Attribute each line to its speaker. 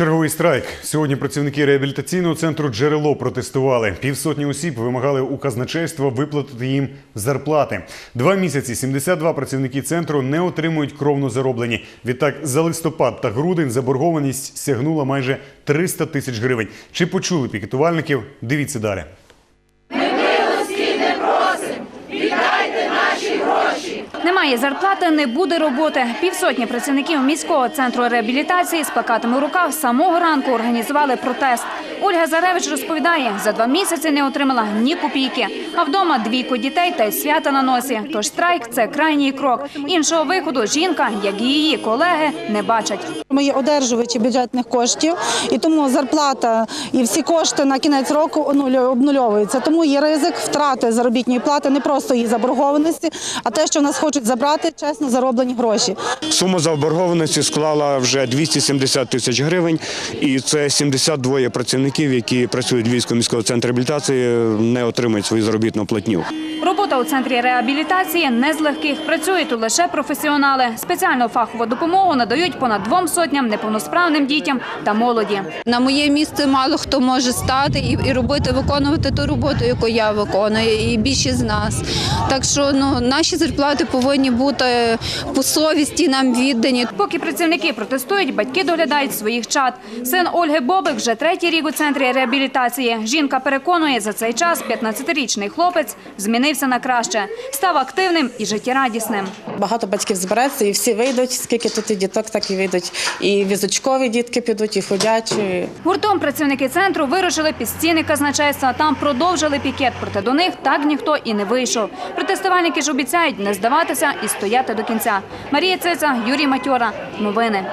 Speaker 1: Черговий страйк. Сьогодні працівники реабілітаційного центру джерело протестували. Півсотні осіб вимагали у казначейства виплатити їм зарплати. Два місяці 72 працівники центру не отримують кровно зароблені. Відтак за листопад та грудень заборгованість сягнула майже 300 тисяч гривень. Чи почули пікетувальників? Дивіться далі.
Speaker 2: Немає зарплати, не буде роботи. Півсотні працівників міського центру реабілітації з плакатами в руках самого ранку організували протест. Ольга Заревич розповідає, за два місяці не отримала ні копійки. А вдома двійко дітей та й свята на носі. Тож страйк це крайній крок. Іншого виходу жінка, як і її колеги, не бачать.
Speaker 3: Ми є одержувачі бюджетних коштів, і тому зарплата і всі кошти на кінець року обнульовуються. Тому є ризик втрати заробітної плати, не просто її заборгованості, а те, що в нас хочуть забрати чесно зароблені гроші.
Speaker 4: Сума заборгованості склала вже 270 тисяч гривень, і це 72 працівників, які працюють в Львівському міського центру реабілітації, не отримують свою заробітну платню.
Speaker 2: Робота у центрі реабілітації не з легких. Працюють тут лише професіонали. Спеціальну фахову допомогу надають понад двом сотням неповносправним дітям та молоді.
Speaker 5: На моє місце мало хто може стати і, робити, виконувати ту роботу, яку я виконую, і більшість з нас. Так що ну, наші зарплати повинні бути по совісті нам віддані.
Speaker 2: Поки працівники протестують, батьки доглядають своїх чад. Син Ольги Бобик вже третій рік у центрі реабілітації. Жінка переконує, за цей час 15-річний хлопець змінився на краще, став активним і життєрадісним.
Speaker 3: Багато батьків збереться і всі вийдуть. Скільки тут і діток, так і вийдуть. І візочкові дітки підуть, і ходячі.
Speaker 2: Гуртом працівники центру вирушили під стіни казначейства. Там продовжили пікет, проте до них так ніхто і не вийшов. Протестувальники ж обіцяють не здаватися і стояти до кінця. Марія Циця, Юрій Матьора. Новини.